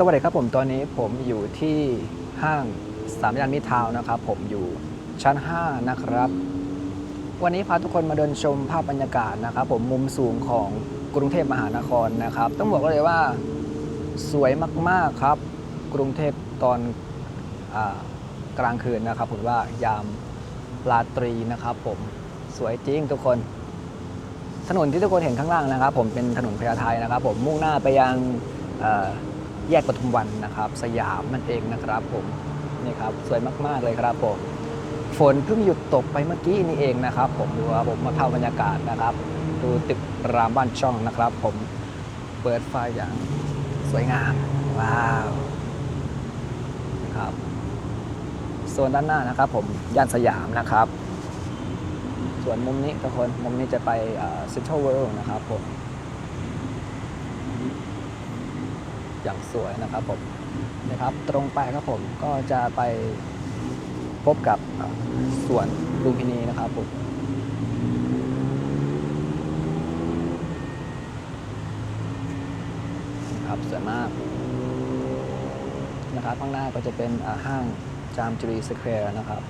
สวัสดีครับผมตอนนี้ผมอยู่ที่ห้างสามย่านมิทาวนะครับผมอยู่ชั้น 5 นะครับ วันนี้พาทุกคนมาเดินชมภาพบรรยากาศนะครับ ผมมุมสูงของกรุงเทพมหานครนะครับ ต้องบอกเลยว่าสวยมากๆครับ กรุงเทพตอนอกลางคืนนะครับผมว่ายามราตรีนะครับ ผมสวยจริงทุกคน ถนนที่ทุกคนเห็นข้างล่างนะครับ ผมเป็นถนนพญาไทนะครับ ผมมุ่งหน้าไปยังอ แยกปทุมวันนะครับ สยามนั่นเองนะครับผมนี่ครับสวยมากๆเลยครับผม ฝนเพิ่งหยุดตกไปเมื่อกี้นี่เองนะครับ ผมดูว่าผมมาเท่าบรรยากาศนะครับ ดูตึกรามบ้านช่องนะครับ ผมเปิดไฟอย่างสวยงามว้าวครับโซนด้านหน้านะครับ ผมย่านสยามนะครับ ส่วนมุมนี้ทุกคนมุมนี้จะไปเซ็นทรัลเวิลด์นะครับผม อย่างสวยนะครับผมนะครับ ตรงไปครับผมก็จะไปพบกับสวนลุมพินีนะครับผมครับสวยมากนะครับข้างหน้าก็จะเป็นห้างจามจุรีสแควร์นะครับ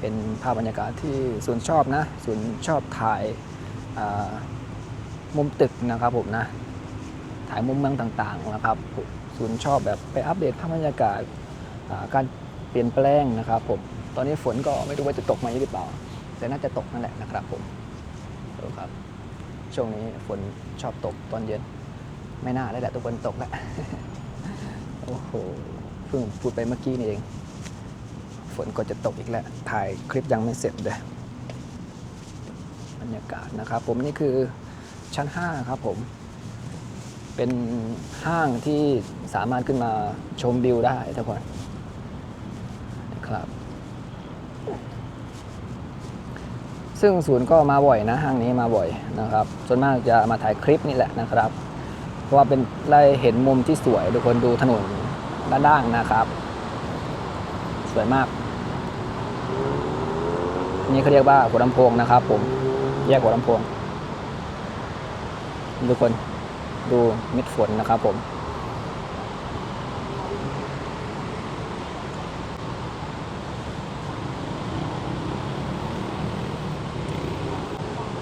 เป็นภาพบรรยากาศที่ส่วนชอบนะส่วนชอบถ่ายมุมตึกนะครับผมนะ ถ่ายมุมเมืองต่างๆนะครับผมส่วนชอบแบบไปอัปเดตภาพบรรยากาศการเปลี่ยนแปลงนะครับผมตอนนี้ฝนก็ไม่รู้ว่าจะตกไหมหรือเปล่า แต่น่าจะตกนั่นแหละนะครับผมดูครับ ช่วงนี้ฝนชอบตกตอนเย็น ไม่น่าได้แหละทุกคนตกแล้วโอ้โหเพิ่งพูดไปเมื่อกี้นี่เอง ฝนก็จะตกอีกแล้วถ่ายคลิปยังไม่เสร็จเลยบรรยากาศนะครับ ผมนี่คือชั้น 5 ครับผม เป็นห้างที่สามารถขึ้นมาชมวิวได้ทุกคนนะครับ ซึ่งศูนย์ก็มาบ่อยนะห้างนี้มาบ่อยนะครับ ส่วนมากจะมาถ่ายคลิปนี่แหละนะครับ เพราะว่าเป็นได้เห็นมุมที่สวยทุกคนดูถนนด้านล่างนะครับ สวยมาก นี่เขาเรียกว่าหัวลำโพงนะครับ ผมแยกหัวลำโพงทุกคน ดูเม็ดฝนนะครับผม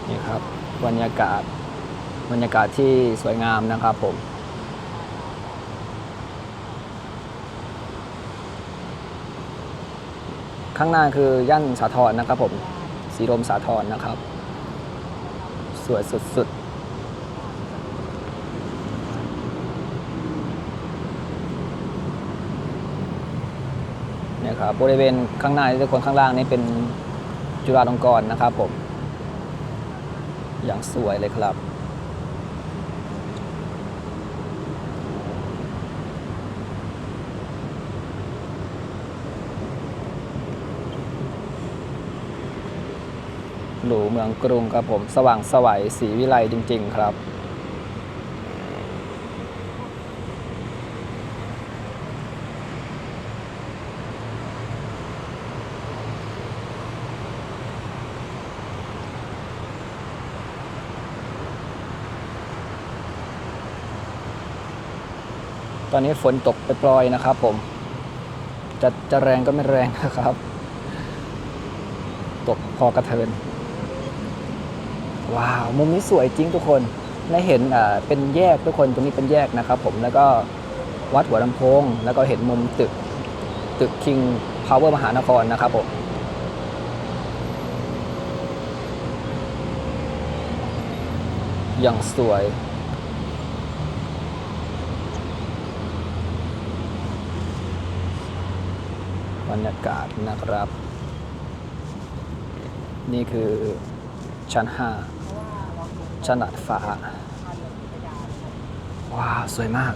นี่ครับบรรยากาศบรรยากาศที่สวยงามนะครับผมข้างหน้าคือย่านสาทรนะครับผม สีลมสาทรนะครับ สวยสุดๆเนี่ย ครับบริเวณข้างหน้าที่ทุกคนข้างล่างนี้เป็นจุฬาลงกรณ์นะครับผม อย่างสวยเลยครับหรูเมืองกรุงครับผม สว่างสวัยสีวิไลจริง ๆ ครับ ตอนนี้ฝนตกไปปลอยนะครับผม จะจะแรงก็ไม่แรงนะครับ ตกพอกระเทิน ว้าว มุมนี้สวยจริงทุกคนได้เห็นอ่าเป็นแยกทุกคนตรงนี้เป็นแยกนะครับ ผมแล้วก็วัดหัวลำโพง แล้วก็เห็นมุมตึกตึก King Power มหานครนะครับผมอย่างสวย บรรยากาศนะครับ นี่คือชั้น5ชั้นดาดฟ้า ว้าว สวยมาก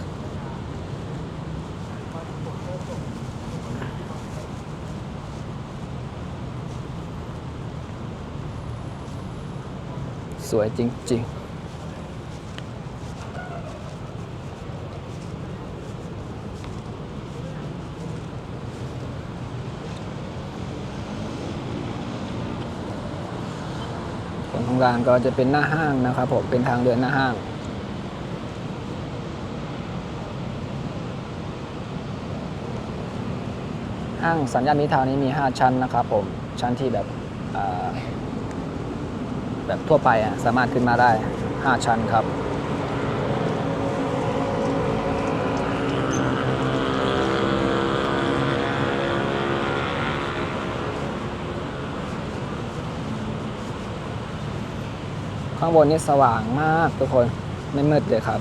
สวยจริง ๆ ของร้านก็จะเป็นหน้าห้างนะครับผมเป็นทางเดินหน้าห้างห้างสัญญาณมิทาวนี้มี 5 ชั้นนะครับผมชั้นที่แบบแบบทั่วไปอะสามารถขึ้นมาได้ 5 ชั้นครับ ข้างบนนี่สว่างมากทุกคนไม่มืดเลยครับ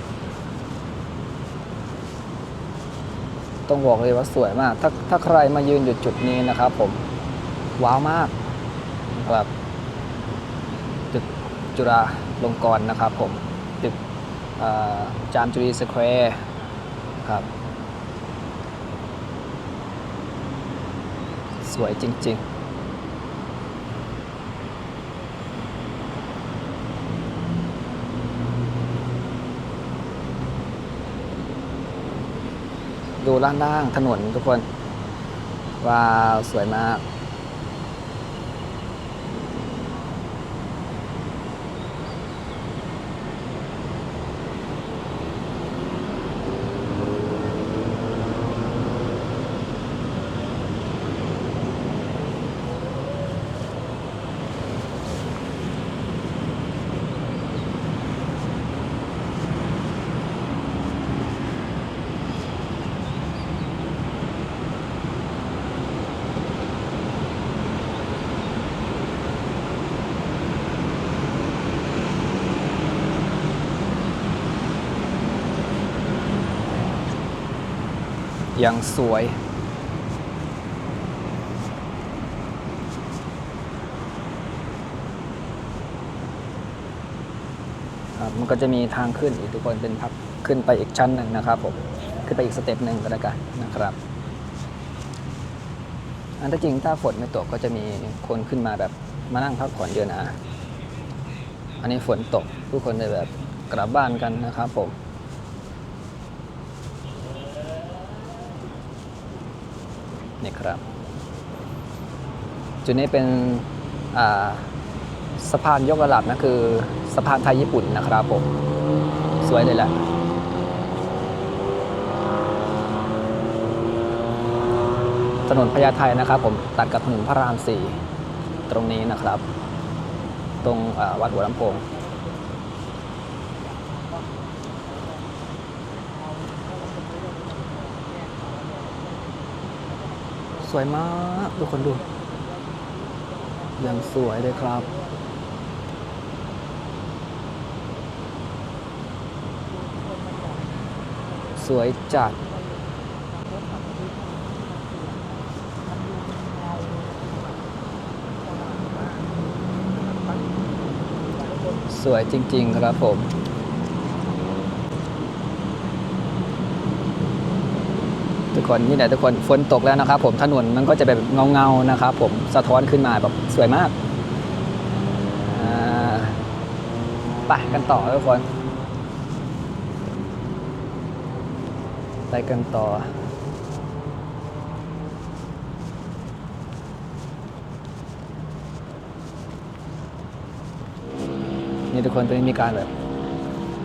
ต้องบอกเลยว่าสวยมาก ถ้าถ้าใครมายืนอยู่จุดนี้นะครับ ผมว้าวมากแบบตึกจุฬาลงกรณ์นะครับ ผมตึกจามจุรีสแควร์ครับ สวยจริง ๆ ดูล่างล่างถนนทุกคนว้าวสวยมาก ยังสวย ครับมันก็จะมีทางขึ้นอีกทุกคนเป็นพักขึ้นไปอีกชั้นหนึ่งนะครับผมขึ้นไปอีกสเต็ปหนึ่งก็แล้วกันนะครับ อันที่จริงถ้าฝนไม่ตกก็จะมีคนขึ้นมาแบบมานั่งพักผ่อนเยอะนะ อันนี้ฝนตกทุกคนเลยแบบกลับบ้านกันนะครับผม นี่ครับ จุดนี้เป็นสะพานยกระดับนะคือสะพานไทยญี่ปุ่นนะครับผมสวยเลยแหละถนนพญาไทนะครับผมตัดกับถนนพระรามสี่ตรงนี้นะครับ ตรงวัดหัวลำโพง สวยมากทุกคนดูยังสวยเลยครับ สวยจัดสวยจริง ๆ ครับผม ทุกคนนี่แหละทุกคนฝนตกแล้วนะครับ ผมถนนมันก็จะแบบเงาๆนะครับ ผมสะท้อนขึ้นมาแบบสวยมากอ่าไปกันต่อทุกคน ไปกันต่อนี่ทุกคนตรงนี้มีการแบบ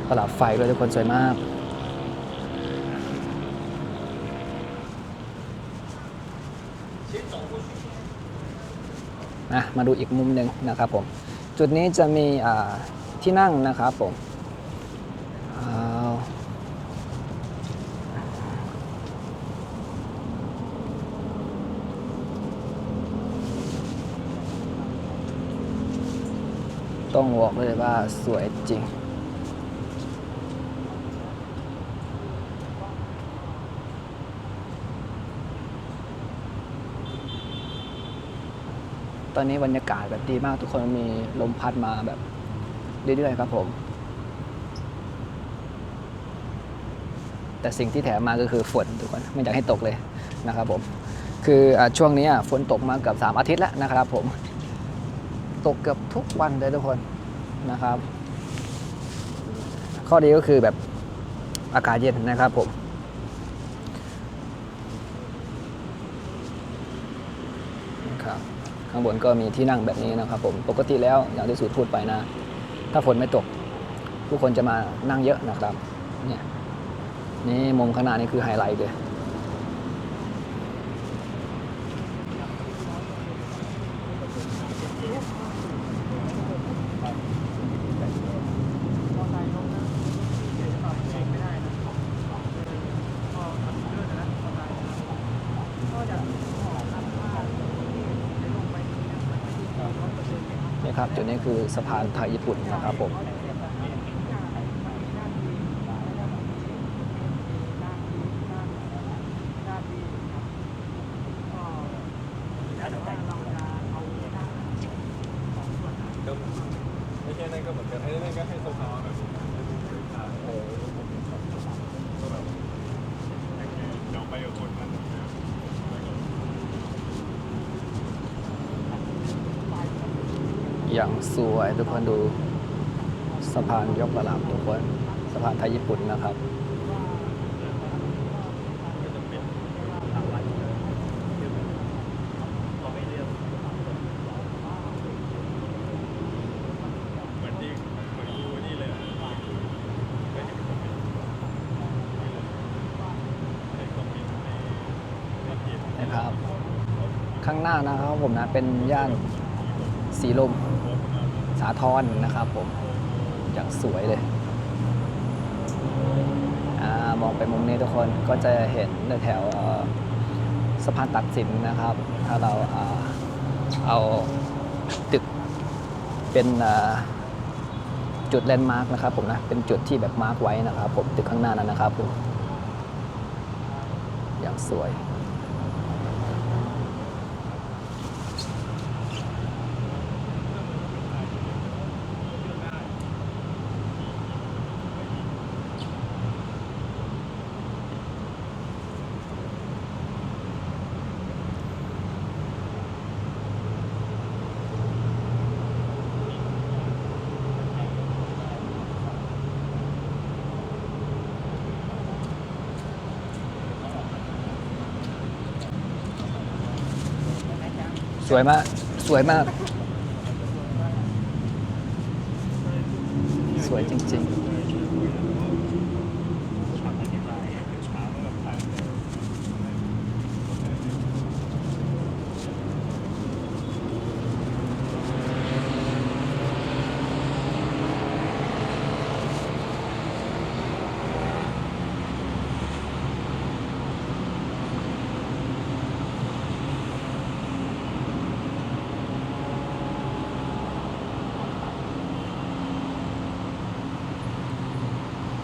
ประดับไฟด้วยทุกคนสวยมาก นะมาดูอีกมุมหนึ่งนะครับผมจุดนี้จะมีที่นั่งนะครับผมต้องบอกเลยว่าสวยจริง อนนี้บรรยากาศแบบดีมากทุกคนมีลมพัดมาแบบเรื่อยๆครับผม แต่สิ่งที่แถมมาก็คือฝนทุกคนไม่อยากให้ตกเลยนะครับผม คืออช่วงนี้ฝนตกมาเกือบ3อาทิตย์แล้วนะครับผม ตกเกือบทุกวันเลยทุกคนนะครับ ข้อดีก็คือแบบอากาศเย็นนะครับผม ครับข้างบนก็มีที่นั่งแบบนี้นะครับผมปกติแล้วอย่างที่สูตรพูดไปนะ ถ้าฝนไม่ตก ผู้คนจะมานั่งเยอะนะครับเนี่ยนี่มุมข้างหน้านี่คือไฮไลท์เลย ครับจุดนี้คือสะพานไทยญี่ปุ่นนะครับผม ก็ไม่ใช่นั่นก็เหมือนกันไอ้นั่นก็ให้โซฟาแบบโอ้ก็แบบลองไปกับคนมัน อย่างสวยทุกคนดูสะพานยกระดับทุกคนสะพานไทยญี่ปุ่นนะครับนะครับ ข้างหน้านะครับผมนะเป็นย่านสีลม สาทรนะครับผมอย่างสวยเลยอมองไปมุมนี้ทุกคนก็จะเห็นในแถวสะพานตักสินนะครับ ถ้าเราอ่าเอาตึกเป็นจุดแลนด์มาร์กนะครับผมนะเป็นจุดที่แบบมาร์กไว้นะครับผมตึกข้างหน้านั้นนะครับผมอย่างสวย สวยมาก สวยมาก สวยจริง ๆ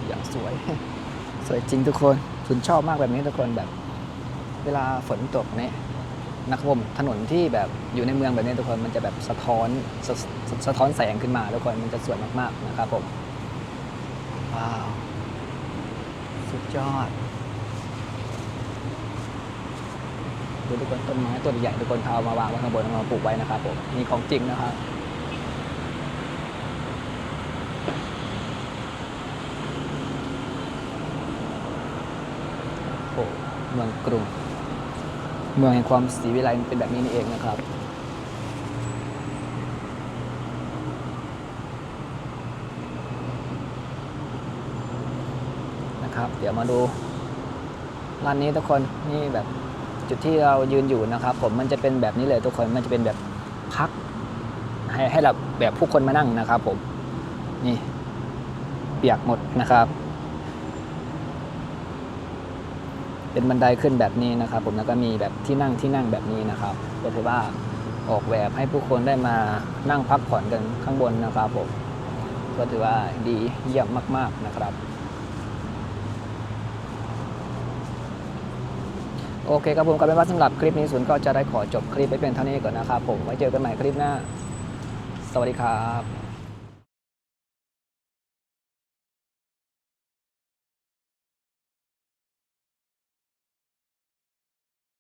อย่างสวย ส วยจริงทุกคนคุณชอบมากแบบนี้ทุกคนแบบ เวลาฝนตกเนี่ยนะครับผมถนนที่แบบอยู่ในเมืองแบบนี้ทุกคนมันจะแบบสะท้อนสะสะสะท้อนแสงขึ้นมาทุกคนมันจะสวยมากๆนะครับผมว้าวสุดยอดดูทุกคนต้นไม้ต้นใหญ่ทุกคนเขาเอามาวางไว้ข้างบนเอามาปลูกไว้นะครับผมนี่ของจริงนะครับ โอ้เมื องกรุง เมืองแห่งความศรีวิไลเป็นแบบนี้นี่เองนะครับ นะครับ เดี๋ยวมาดูร้านนี้ทุกคนนี่แบบจุดที่เรายืนอยู่นะครับ ผมมันจะเป็นแบบนี้เลยทุกคนมันจะเป็นแบบพัก ให้ให้เราแบบผู้คนมานั่งนะครับ ผมนี่เปียกหมดนะครับ เป็นบันไดขึ้นแบบนี้นะครับ ผมแล้วก็มีแบบที่นั่งที่นั่งแบบนี้นะครับ ก็ถือว่าออกแบบให้ผู้คนได้มานั่งพักผ่อนกันข้างบนนะครับผมก็ถือว่าดีเยี่ยมมาก ๆนะครับ โอเคครับผมก็เป็นว่าสำหรับคลิปนี้ศูนย์ก็จะได้ขอจบคลิปไปเป็นเท่านี้ก่อนนะครับผมไว้เจอกันใหม่คลิปหน้า สวัสดีครับ